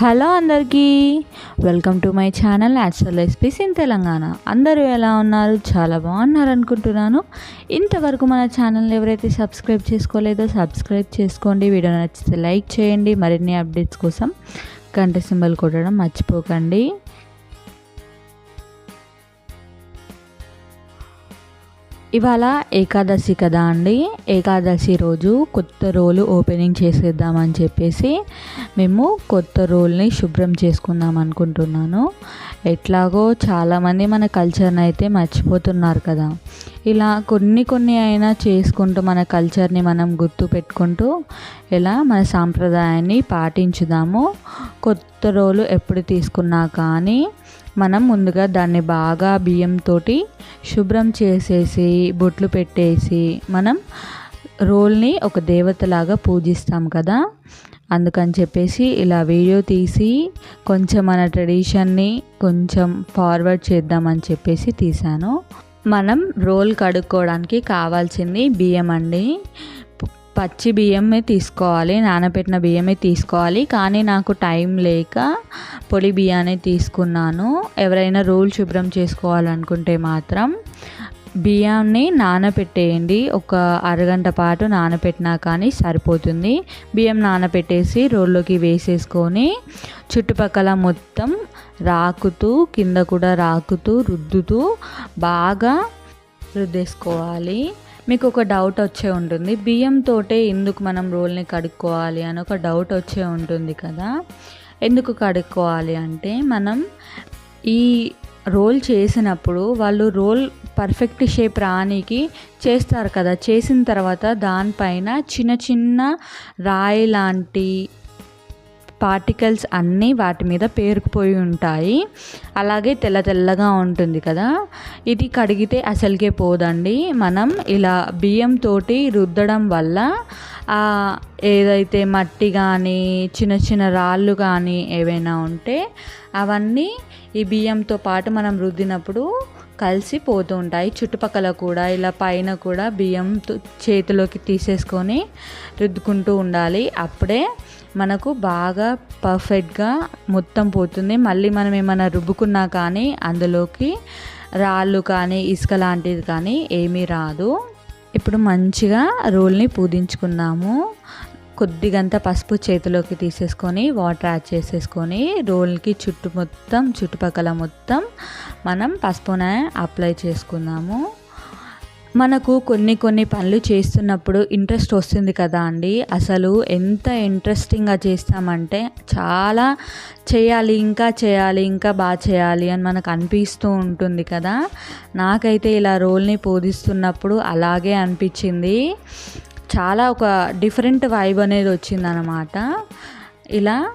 Hello అందరికీ. Welcome to my channel actual recipes in Telangana అందరూ ఎలా ఉన్నారు? చాలా బాగున్నారు అనుకుంటున్నాను. ఇంతవరకు మన ఛానల్ ఎవరైతే సబ్స్క్రైబ్ చేసుకోలేదో సబ్స్క్రైబ్ చేసుకోండి. వీడియో నచ్చితే లైక్ చేయండి. మరిన్ని అప్డేట్స్ కోసం గంట సింబల్ కొట్టడం మర్చిపోకండి. ఇవాళ ఏకాదశి కదా అండి. ఏకాదశి రోజు కొత్త రోలు ఓపెనింగ్ చేసేద్దామని చెప్పేసి మేము కొత్త రోల్ని శుభ్రం చేసుకుందాం అనుకుంటున్నాను. ఎట్లాగో చాలామంది మన కల్చర్ని అయితే మర్చిపోతున్నారు కదా. ఇలా కొన్ని కొన్ని అయినా చేసుకుంటూ మన కల్చర్ని మనం గుర్తు పెట్టుకుంటూ ఇలా మన సాంప్రదాయాన్ని పాటించుదాము. కొత్త రోలు ఎప్పుడు తీసుకున్నా కానీ మనం ముందుగా దాన్ని బాగా బియ్యంతో శుభ్రం చేసేసి బొట్లు పెట్టేసి మనం రోల్ని ఒక దేవతలాగా పూజిస్తాం కదా. అందుకని చెప్పేసి ఇలా వీడియో తీసి కొంచెం మన ట్రెడిషన్ని కొంచెం ఫార్వర్డ్ చేద్దామని చెప్పేసి తీశాను. మనం రోల్ కడుక్కోవడానికి కావాల్సింది బియ్యం అండి. పచ్చి బియ్యమే తీసుకోవాలి నానబెట్టిన బియ్యమే తీసుకోవాలి. కానీ నాకు టైం లేక పొడి బియ్యాన్ని తీసుకున్నాను. ఎవరైనా రోల్ శుభ్రం చేసుకోవాలనుకుంటే మాత్రం బియ్యాన్ని నానబెట్టేయండి ఒక అరగంట పాటు నానబెట్టినా కానీ సరిపోతుంది. బియ్యం నానబెట్టేసి రోల్లోకి వేసేసుకొని చుట్టుపక్కల మొత్తం రాకుతూ కింద కూడా రాకుతూ రుద్దుతూ బాగా రుద్దేసుకోవాలి. మీకు ఒక డౌట్ వచ్చే ఉంటుంది. బియ్యంతోటే ఎందుకు మనం రోల్ని కడుక్కోవాలి అని ఒక డౌట్ వచ్చే ఉంటుంది కదా. ఎందుకు కడుక్కోవాలి అంటే మనం ఈ రోల్ చేసినప్పుడు వాళ్ళు రోల్ పర్ఫెక్ట్ షేప్ రానికి చేస్తారు కదా. చేసిన తర్వాత దానిపైన చిన్న చిన్న రాయి లాంటి పార్టికల్స్ అన్నీ వాటి మీద పేరుకుపోయి ఉంటాయి. అలాగే తెల్ల తెల్లగా ఉంటుంది కదా. ఇది కడిగితే అసలుకే పోదండి. మనం ఇలా బియ్యంతో రుద్దడం వల్ల ఏదైతే మట్టి కానీ చిన్న చిన్న రాళ్ళు కానీ ఏవైనా ఉంటే అవన్నీ ఈ బియ్యంతో పాటు మనం రుద్దినప్పుడు కలిసి పోతూ ఉంటాయి. చుట్టుపక్కల కూడా ఇలా పైన కూడా బియ్యం చేతిలోకి తీసేసుకొని రుద్దుకుంటూ ఉండాలి. అప్పుడే మనకు బాగా పర్ఫెక్ట్గా మొత్తం పోతుంది. మళ్ళీ మనం ఏమైనా రుబ్బుకున్నా కానీ అందులోకి రాళ్ళు కానీ ఇసుక లాంటిది కానీ ఏమీ రాదు. ఇప్పుడు మంచిగా రోల్ని పూదించుకున్నాము కొద్దిగంత పసుపు చేతిలోకి తీసేసుకొని వాటర్ యాడ్ చేసేసుకొని రోల్కి చుట్టు మొత్తం చుట్టుపక్కల మొత్తం మనం పసుపునే అప్లై చేసుకున్నాము మనకు కొన్ని కొన్ని పనులు చేస్తున్నప్పుడు ఇంట్రెస్ట్ వస్తుంది కదా అండి. అసలు ఎంత ఇంట్రెస్టింగ్గా చేస్తామంటే చాలా చేయాలి ఇంకా చేయాలి ఇంకా బాగా చేయాలి అని మనకు అనిపిస్తూ ఉంటుంది కదా. నాకైతే ఇలా రోల్ని పోధిస్తున్నప్పుడు అలాగే అనిపించింది. చాలా ఒక డిఫరెంట్ వైబ్ అనేది వచ్చిందనమాట ఇలా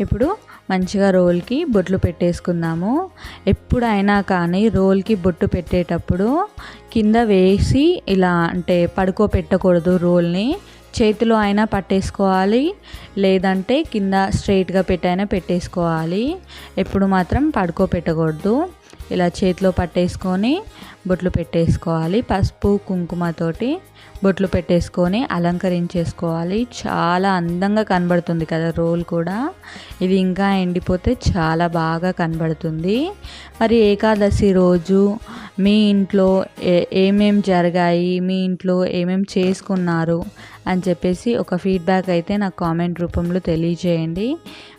ఇప్పుడు మంచిగా రోల్కి బొట్లు పెట్టేసుకుందాము. ఎప్పుడైనా కానీ రోల్కి బొట్టు పెట్టేటప్పుడు కింద వేసి ఇలా అంటే పడుకోబెట్టకూడదు రోల్ని. చేతిలో అయినా పట్టేసుకోవాలి. లేదంటే కింద స్ట్రైట్గా పెట్టైనా పెట్టేసుకోవాలి. ఎప్పుడు మాత్రం పడుకోబెట్టకూడదు ఇలా చేతిలో పట్టేసుకొని బొట్లు పెట్టేసుకోవాలి. పసుపు కుంకుమతోటి బొట్లు పెట్టేసుకొని అలంకరించేసుకోవాలి. చాలా అందంగా కనబడుతుంది కదా రోల్ కూడా. ఇది ఇంకా ఎండిపోతే చాలా బాగా కనబడుతుంది. మరి ఏకాదశి రోజు మీ ఇంట్లో ఏమేం జరిగాయి? మీ ఇంట్లో ఏమేం చేసుకున్నారు? అని చెప్పేసి ఒక ఫీడ్బ్యాక్ అయితే నాకు కామెంట్ రూపంలో తెలియజేయండి.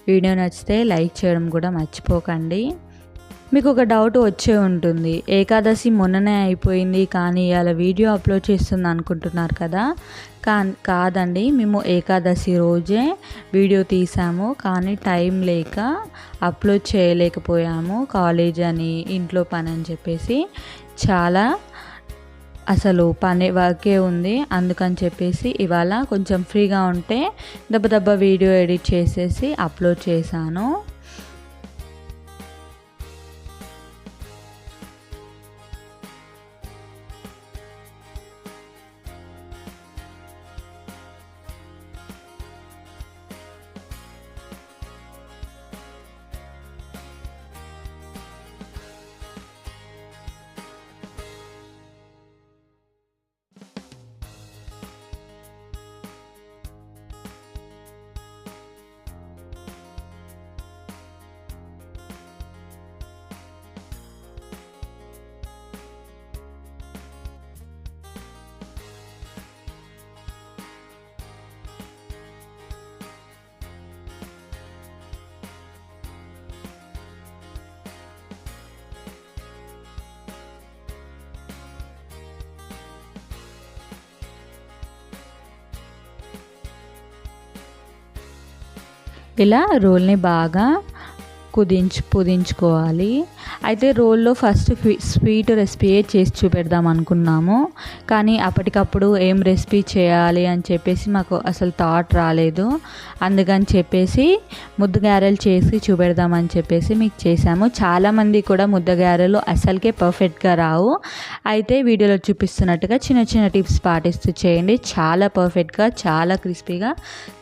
వీడియో నచ్చితే లైక్ చేయడం కూడా మర్చిపోకండి. మీకు ఒక డౌట్ వచ్చే ఉంటుంది. ఏకాదశి మొన్ననే అయిపోయింది కానీ ఇవాళ వీడియో అప్లోడ్ చేస్తుంది అనుకుంటున్నారు కదా? కా కాదండి. మేము ఏకాదశి రోజే వీడియో తీసాము కానీ టైం లేక అప్లోడ్ చేయలేకపోయాము. కాలేజ్ అని ఇంట్లో పని అని చెప్పేసి చాలా అసలు పని వర్కే ఉంది. అందుకని చెప్పేసి ఇవాళ కొంచెం ఫ్రీగా ఉంటే దెబ్బ దెబ్బ వీడియో ఎడిట్ చేసేసి అప్లోడ్ చేశాను. ఇలా రోల్ని బాగా కుదించు పుదించుకోవాలి. అయితే రోల్లో ఫస్ట్ స్వీట్ రెసిపీయే చేసి చూపెడదాం అనుకున్నాము. కానీ అప్పటికప్పుడు ఏం రెసిపీ చేయాలి అని చెప్పేసి మాకు అసలు థాట్ రాలేదు. అందుకని చెప్పేసి ముద్దగారెలు చేసి చూపెడదామని చెప్పేసి మీకు చేశాము. చాలామంది కూడా ముద్దగారెలు అసలుకే పర్ఫెక్ట్గా రావు. అయితే వీడియోలో చూపిస్తున్నట్టుగా చిన్న చిన్న టిప్స్ పాటిస్తూ చేయండి. చాలా పర్ఫెక్ట్గా చాలా క్రిస్పీగా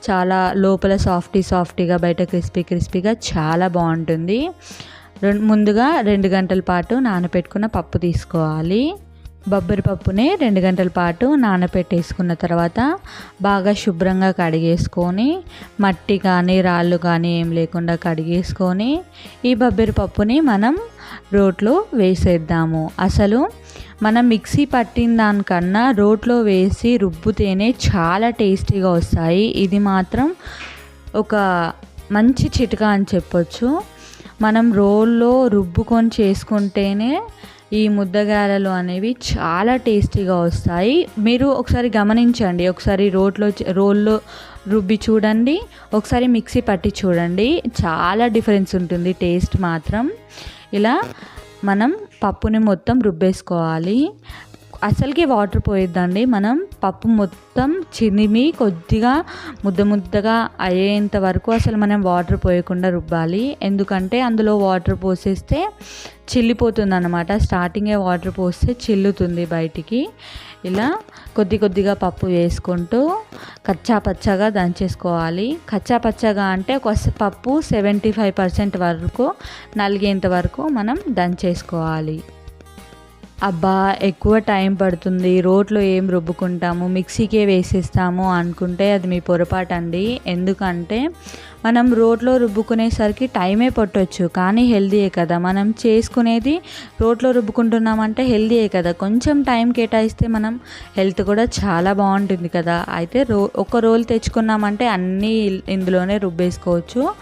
చాలా లోపల సాఫ్టీ సాఫ్టీగా బయట క్రిస్పీ క్రిస్పీగా చాలా బాగుంటుంది. ముందుగా రెండు గంటల పాటు నానబెట్టుకున్న పప్పు తీసుకోవాలి. బొబ్బరి పప్పుని రెండు గంటల పాటు నానబెట్టేసుకున్న తర్వాత బాగా శుభ్రంగా కడిగేసుకొని మట్టి కానీ రాళ్ళు కానీ ఏం లేకుండా కడిగేసుకొని ఈ బొబ్బరి పప్పుని మనం రోట్లో వేసేద్దాము. అసలు మనం మిక్సీ పట్టిన దానికన్నా రోట్లో వేసి రుబ్బుతేనే చాలా టేస్టీగా వస్తాయి. ఇది మాత్రం ఒక మంచి చిట్కా అని చెప్పొచ్చు. మనం రోల్లో రుబ్బుకొని చేసుకుంటేనే ఈ ముద్దగారెలు అనేవి చాలా టేస్టీగా వస్తాయి. మీరు ఒకసారి గమనించండి. ఒకసారి రోట్లో రోల్లో రుబ్బి చూడండి. ఒకసారి మిక్సీ పట్టి చూడండి. చాలా డిఫరెన్స్ ఉంటుంది టేస్ట్ మాత్రం. ఇలా మనం పప్పుని మొత్తం రుబ్బేసుకోవాలి. అసలుకి వాటర్ పోయిద్దండి. మనం పప్పు మొత్తం చినిమి కొద్దిగా ముద్ద ముద్దగా అయ్యేంత వరకు అసలు మనం వాటర్ పోయకుండా రుబ్బాలి. ఎందుకంటే అందులో వాటర్ పోసేస్తే చిల్లిపోతుంది అనమాట స్టార్టింగే వాటర్ పోస్తే చిల్లుతుంది బయటికి. ఇలా కొద్ది కొద్దిగా పప్పు వేసుకుంటూ కచ్చా పచ్చగా దంచేసుకోవాలి. కచ్చా పచ్చగా అంటే ఒక పప్పు సెవెంటీ ఫైవ్ పర్సెంట్ వరకు నలిగేంత వరకు మనం దంచేసుకోవాలి. అబ్బా ఎక్కువ టైం పడుతుంది రోట్లో ఏం రుబ్బుకుంటాము మిక్సీకే వేసేస్తాము అనుకుంటే అది మీ పొరపాటు అండి ఎందుకంటే మనం రోట్లో రుబ్బుకునేసరికి టైమే పట్టవచ్చు కానీ హెల్దీయే కదా. మనం చేసుకునేది రోట్లో రుబ్బుకుంటున్నామంటే హెల్దీయే కదా. కొంచెం టైం కేటాయిస్తే మనం హెల్త్ కూడా చాలా బాగుంటుంది కదా. అయితే రో ఒక రోల్ తెచ్చుకున్నామంటే అన్నీ ఇందులోనే రుబ్బేసుకోవచ్చు.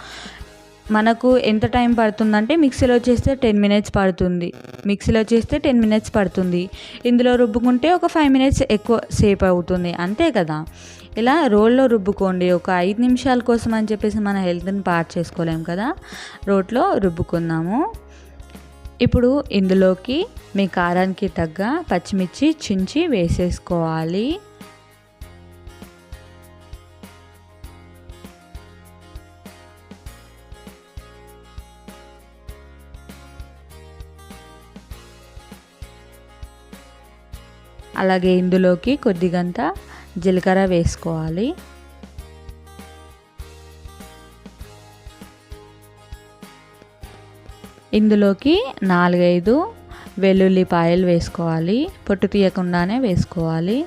మనకు ఎంత టైం పడుతుందంటే మిక్సీలో చేస్తే టెన్ మినిట్స్ పడుతుంది. మిక్సీలో చేస్తే టెన్ మినిట్స్ పడుతుంది. ఇందులో రుబ్బుకుంటే ఒక ఫైవ్ మినిట్స్ ఎక్కువ సేపు అవుతుంది. అంతే కదా? ఇలా రోల్లో రుబ్బుకోండి. ఒక ఐదు నిమిషాల కోసం అని చెప్పేసి మన హెల్త్ని పాడు చేసుకోలేం కదా? రోట్లో రుబ్బుకుందాము. ఇప్పుడు ఇందులోకి మీ కారానికి తగ్గ పచ్చిమిర్చి చించి వేసేసుకోవాలి. అలాగే ఇందులోకి కొద్దిగంత జీలకర్ర వేసుకోవాలి. ఇందులోకి నాలుగైదు వెల్లుల్లిపాయలు వేసుకోవాలి. పొట్టు తీయకుండానే వేసుకోవాలి.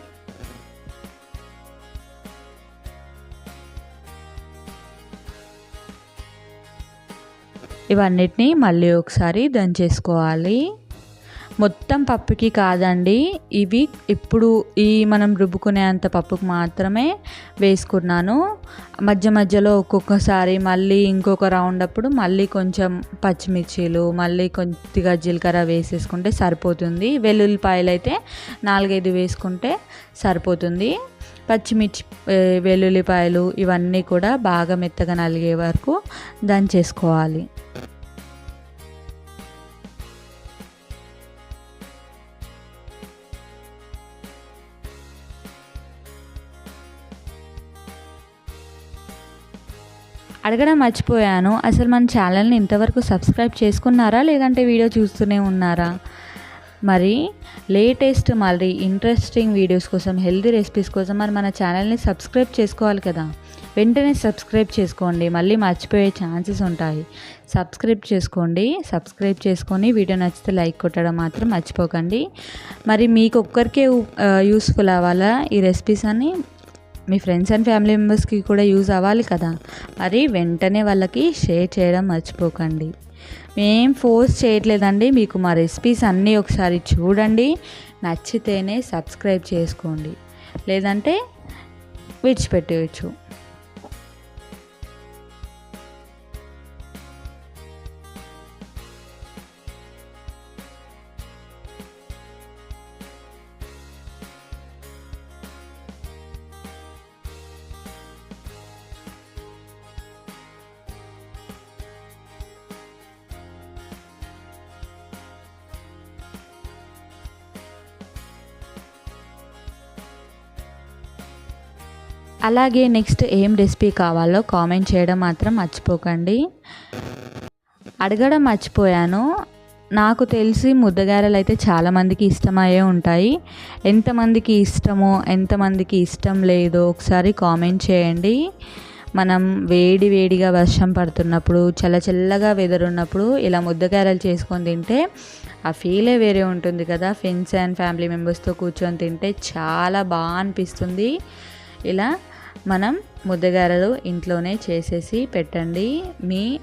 ఇవన్నిటిని మళ్ళీ ఒకసారి దంచేసుకోవాలి. మొత్తం పప్పుకి కాదండి. ఇవి ఇప్పుడు ఈ మనం రుబ్బుకునే అంత పప్పుకి మాత్రమే వేసుకున్నాను. మధ్య మధ్యలో ఒక్కొక్కసారి మళ్ళీ ఇంకొక రౌండ్ అప్పుడు మళ్ళీ కొంచెం పచ్చిమిర్చీలు మళ్ళీ కొద్దిగా జీలకర్ర వేసేసుకుంటే సరిపోతుంది. వెల్లుల్లిపాయలు అయితే నాలుగైదు వేసుకుంటే సరిపోతుంది. పచ్చిమిర్చి వెల్లుల్లిపాయలు ఇవన్నీ కూడా బాగా మెత్తగా నలిగే వరకు దంచేసుకోవాలి. అడగడం మర్చిపోయాను. అసలు మన ఛానల్ని ఇంతవరకు సబ్స్క్రైబ్ చేసుకున్నారా? లేదంటే వీడియో చూస్తూనే ఉన్నారా? మరి లేటెస్ట్ మరి ఇంట్రెస్టింగ్ వీడియోస్ కోసం హెల్తీ రెసిపీస్ కోసం మరి మన ఛానల్ని సబ్స్క్రైబ్ చేసుకోవాలి కదా? వెంటనే సబ్స్క్రైబ్ చేసుకోండి. మళ్ళీ మర్చిపోయే ఛాన్సెస్ ఉంటాయి. సబ్స్క్రైబ్ చేసుకోండి. సబ్స్క్రైబ్ చేసుకొని వీడియో నచ్చితే లైక్ కొట్టడం మాత్రం మర్చిపోకండి. మరి మీకు ఒక్కరికే యూస్ఫుల్ అవ్వాలా ఈ రెసిపీస్ అని మీ ఫ్రెండ్స్ అండ్ ఫ్యామిలీ మెంబర్స్కి కూడా యూజ్ అవ్వాలి కదా. మరి వెంటనే వాళ్ళకి షేర్ చేయడం మర్చిపోకండి. మేం ఫోర్స్ చేయట్లేదండి. మీకు మా రెసిపీస్ అన్నీ ఒకసారి చూడండి. నచ్చితేనే సబ్స్క్రైబ్ చేసుకోండి. లేదంటే విడిచిపెట్టేయచ్చు. అలాగే నెక్స్ట్ ఏం రెసిపీ కావాలో కామెంట్ చేయడం మాత్రం మర్చిపోకండి. అడగడం మర్చిపోయాను. నాకు తెలిసి ముద్దగారెలు అయితే చాలామందికి ఇష్టమయ్యే ఉంటాయి. ఎంతమందికి ఇష్టమో ఎంతమందికి ఇష్టం లేదో ఒకసారి కామెంట్ చేయండి. మనం వేడి వేడిగా వర్షం పడుతున్నప్పుడు చల్ల చల్లగా వెదర్ ఉన్నప్పుడు ఇలా ముద్దగారెలు చేసుకొని తింటే ఆ ఫీలే వేరే ఉంటుంది కదా. ఫ్రెండ్స్ అండ్ ఫ్యామిలీ మెంబర్స్తో కూర్చొని తింటే చాలా బాగా అనిపిస్తుంది. ఇలా మనం ముద్దగారలు ఇంట్లోనే చేసేసి పెట్టండి. మీ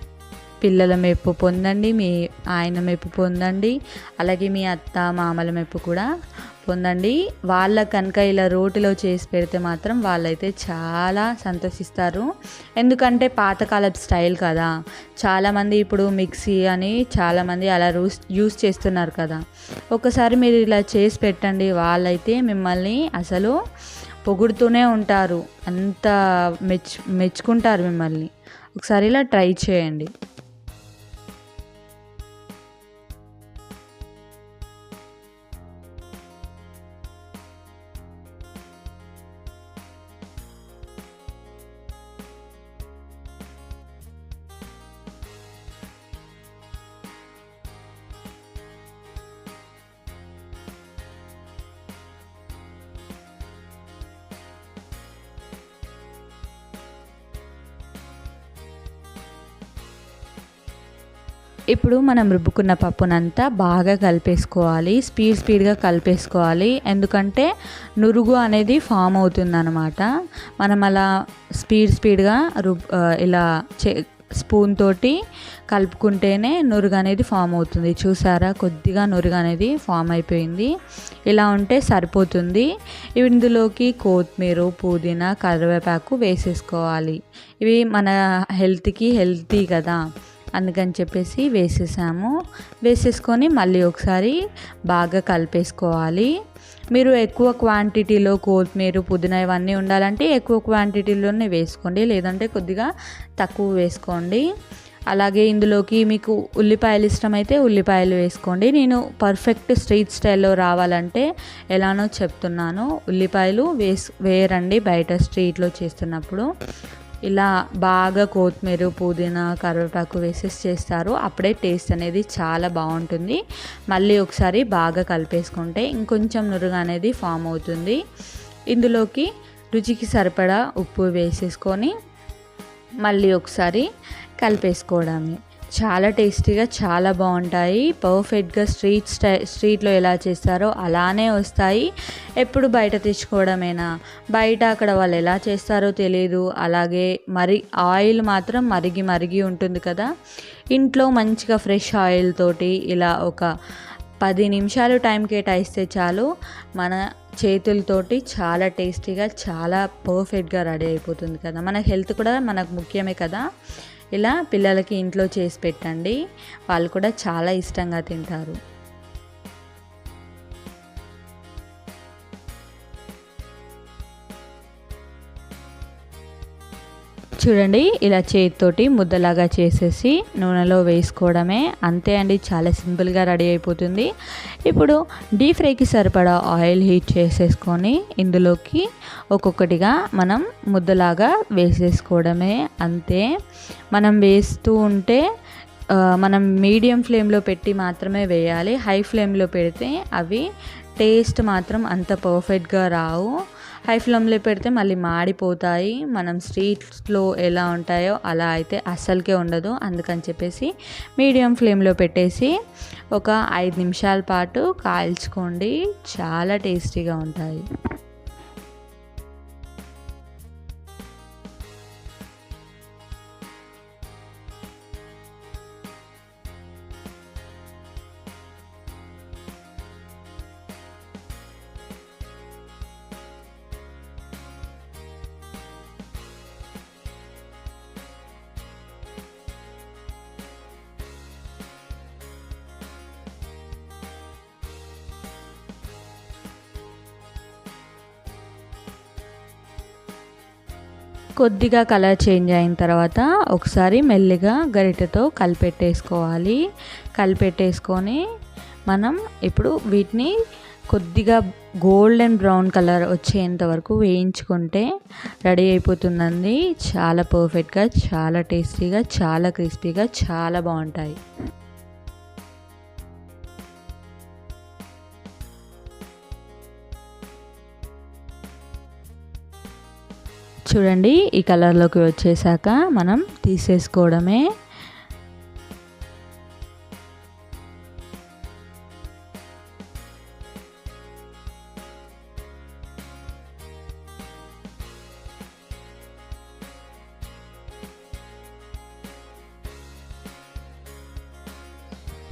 పిల్లల మెప్పు పొందండి మీ ఆయన మెప్పు పొందండి అలాగే మీ అత్త మామల మెప్పు కూడా పొందండి. వాళ్ళ కనుక ఇలా రోటిలో చేసి పెడితే మాత్రం వాళ్ళైతే చాలా సంతోషిస్తారు. ఎందుకంటే పాతకాలపు స్టైల్ కదా. చాలామంది ఇప్పుడు మిక్సీ అని చాలామంది అలా రూస్ యూస్ చేస్తున్నారు కదా. ఒకసారి మీరు ఇలా చేసి పెట్టండి వాళ్ళైతే మిమ్మల్ని అసలు పొగుడుతూనే ఉంటారు. అంత మెచ్చు మెచ్చుకుంటారు మిమ్మల్ని. ఒకసారి ఇలా ట్రై చేయండి. ఇప్పుడు మనం రుబ్బుకున్న పప్పునంతా బాగా కలిపేసుకోవాలి స్పీడ్ స్పీడ్గా కలిపేసుకోవాలి. ఎందుకంటే నురుగు అనేది ఫామ్ అవుతుంది అనమాట మనం అలా స్పీడ్ స్పీడ్గా రుబ్ ఇలా చే స్పూన్ తోటి కలుపుకుంటేనే నురుగు అనేది ఫామ్ అవుతుంది. చూసారా? కొద్దిగా నురుగు అనేది ఫామ్ అయిపోయింది. ఇలా ఉంటే సరిపోతుంది. ఇందులోకి కొత్తిమీర పుదీనా కరివేపాకు వేసేసుకోవాలి. ఇవి మన హెల్త్కి హెల్తీ కదా. అందుకని చెప్పేసి వేసేసాము. వేసేసుకొని మళ్ళీ ఒకసారి బాగా కలిపేసుకోవాలి. మీరు ఎక్కువ క్వాంటిటీలో కొత్తిమీర పుదీనా ఇవన్నీ ఉండాలంటే ఎక్కువ క్వాంటిటీలోనే వేసుకోండి. లేదంటే కొద్దిగా తక్కువ వేసుకోండి. అలాగే ఇందులోకి మీకు ఉల్లిపాయలు ఇష్టమైతే ఉల్లిపాయలు వేసుకోండి. నేను పర్ఫెక్ట్ స్ట్రీట్ స్టైల్లో రావాలంటే ఎలానో చెప్తున్నాను. ఉల్లిపాయలు వేస్ వేయరండి బయట స్ట్రీట్లో చేస్తున్నప్పుడు. ఇలా బాగా కొత్తిమీర పుదీనా కరివేపాకు వేసేసి చేస్తారు. అప్పుడే టేస్ట్ అనేది చాలా బాగుంటుంది. మళ్ళీ ఒకసారి బాగా కలిపేసుకుంటే ఇంకొంచెం నురుగు అనేది ఫామ్ అవుతుంది. ఇందులోకి రుచికి సరిపడా ఉప్పు వేసేసుకొని మళ్ళీ ఒకసారి కలిపేసుకోవడమే. చాలా టేస్టీగా చాలా బాగుంటాయి. పర్ఫెక్ట్గా స్ట్రీట్ స్టై స్ట్రీట్లో ఎలా చేస్తారో అలానే వస్తాయి. ఎప్పుడు బయట తెచ్చుకోవడమేనా? బయట అక్కడ వాళ్ళు ఎలా చేస్తారో తెలియదు అలాగే మరి ఆయిల్ మాత్రం మరిగి మరిగి ఉంటుంది కదా. ఇంట్లో మంచిగా ఫ్రెష్ ఆయిల్ తోటి ఇలా ఒక పది నిమిషాలు టైం కేటాయిస్తే చాలు. మన చేతులతోటి చాలా టేస్టీగా చాలా పర్ఫెక్ట్గా రెడీ అయిపోతుంది కదా. మన హెల్త్ కూడా మనకు ముఖ్యమే కదా. ఇలా పిల్లలకి ఇంట్లో చేసి పెట్టండి. వాళ్ళు కూడా చాలా ఇష్టంగా తింటారు. చూడండి ఇలా చేతితోటి ముద్దలాగా చేసేసి నూనెలో వేసుకోవడమే. అంతే అండి చాలా సింపుల్గా రెడీ అయిపోతుంది. ఇప్పుడు డీప్ ఫ్రైకి సరిపడా ఆయిల్ హీట్ చేసేసుకొని ఇందులోకి ఒక్కొక్కటిగా మనం ముద్దలాగా వేసేసుకోవడమే. అంతే మనం వేస్తూ ఉంటే మనం మీడియం ఫ్లేమ్లో పెట్టి మాత్రమే వేయాలి. హై ఫ్లేమ్లో పెడితే అవి టేస్ట్ మాత్రం అంత పర్ఫెక్ట్గా రావు. హై ఫ్లేమ్లో పెడితే మళ్ళీ మాడిపోతాయి. మనం స్ట్రీట్స్లో ఎలా ఉంటాయో అలా అయితే అస్సలకే ఉండదు. అందుకని చెప్పేసి మీడియం ఫ్లేమ్లో పెట్టేసి ఒక ఐదు నిమిషాల పాటు కాల్చుకోండి. చాలా టేస్టీగా ఉంటాయి. కొద్దిగా కలర్ చేంజ్ అయిన తర్వాత ఒకసారి మెల్లిగా గరిటెతో కలిపెట్టేసుకోవాలి. కలిపెట్టేసుకొని మనం ఇప్పుడు వీటిని కొద్దిగా గోల్డెన్ బ్రౌన్ కలర్ వచ్చేంత వరకు వేయించుకుంటే రెడీ అయిపోతుందండి. చాలా పర్ఫెక్ట్గా చాలా టేస్టీగా చాలా క్రిస్పీగా చాలా బాగుంటాయి. చూడండి ఈ కలర్లోకి వచ్చేసాక మనం తీసేసుకోవడమే.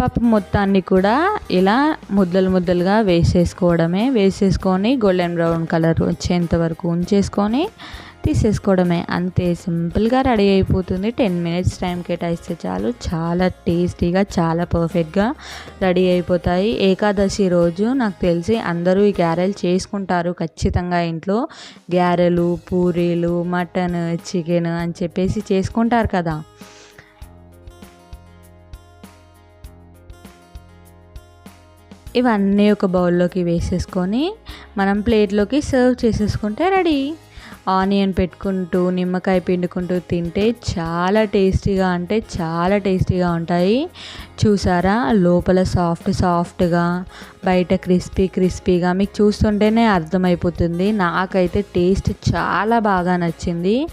పప్పు మొత్తాన్ని కూడా ఇలా ముద్దలు ముద్దలుగా వేసేసుకోవడమే. వేసేసుకొని గోల్డెన్ బ్రౌన్ కలర్ వచ్చేంత వరకు ఉంచేసుకొని తీసేసుకోవడమే. అంతే సింపుల్గా రెడీ అయిపోతుంది. టెన్ మినిట్స్ టైం కేటాయిస్తే చాలు. చాలా టేస్టీగా చాలా పర్ఫెక్ట్గా రెడీ అయిపోతాయి. ఏకాదశి రోజు నాకు తెలిసి అందరూ ఈ గ్యారెలు చేసుకుంటారు ఖచ్చితంగా ఇంట్లో. గ్యారెలు పూరీలు మటన్ చికెన్ అని చెప్పేసి చేసుకుంటారు కదా. ఇవన్నీ ఒక బౌల్లోకి వేసేసుకొని మనం ప్లేట్లోకి సర్వ్ చేసేసుకుంటే రెడీ. ఆనియన్ పెట్టుకుంటూ నిమ్మకాయ పిండుకుంటూ తింటే చాలా టేస్టీగా అంటే చాలా టేస్టీగా ఉంటాయి. చూసారా? లోపల సాఫ్ట్ సాఫ్ట్గా బయట క్రిస్పీ క్రిస్పీగా మీకు చూస్తుంటేనే అర్థమైపోతుంది. నాకైతే టేస్ట్ చాలా బాగా నచ్చింది.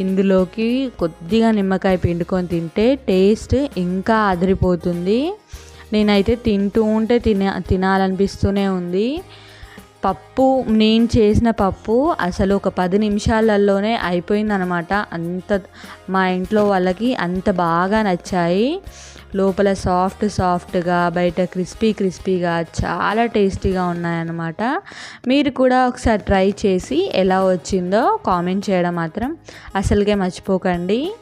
ఇందులోకి కొద్దిగా నిమ్మకాయ పిండుకొని తింటే టేస్ట్ ఇంకా అదిరిపోతుంది. నేనైతే తింటూ ఉంటే తిన తినాలనిపిస్తూనే ఉంది. పప్పు నేను చేసిన పప్పు అసలు ఒక పది నిమిషాలలోనే అయిపోయిందనమాట. అంత మా ఇంట్లో వాళ్ళకి అంత బాగా నచ్చాయి. లోపల సాఫ్ట్ సాఫ్ట్గా బయట క్రిస్పీ క్రిస్పీగా చాలా టేస్టీగా ఉన్నాయన్నమాట. మీరు కూడా ఒకసారి ట్రై చేసి ఎలా వచ్చిందో కామెంట్ చేయడం మాత్రం అసలుకే మర్చిపోకండి.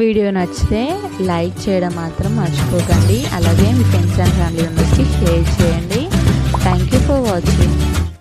వీడియో నచ్చితే లైక్ చేయడం మాత్రం మర్చిపోకండి. అలాగే మీ ఫ్రెండ్స్ అండ్ ఫ్యామిలీ మెంబర్స్కి షేర్ చేయండి. Thank you for watching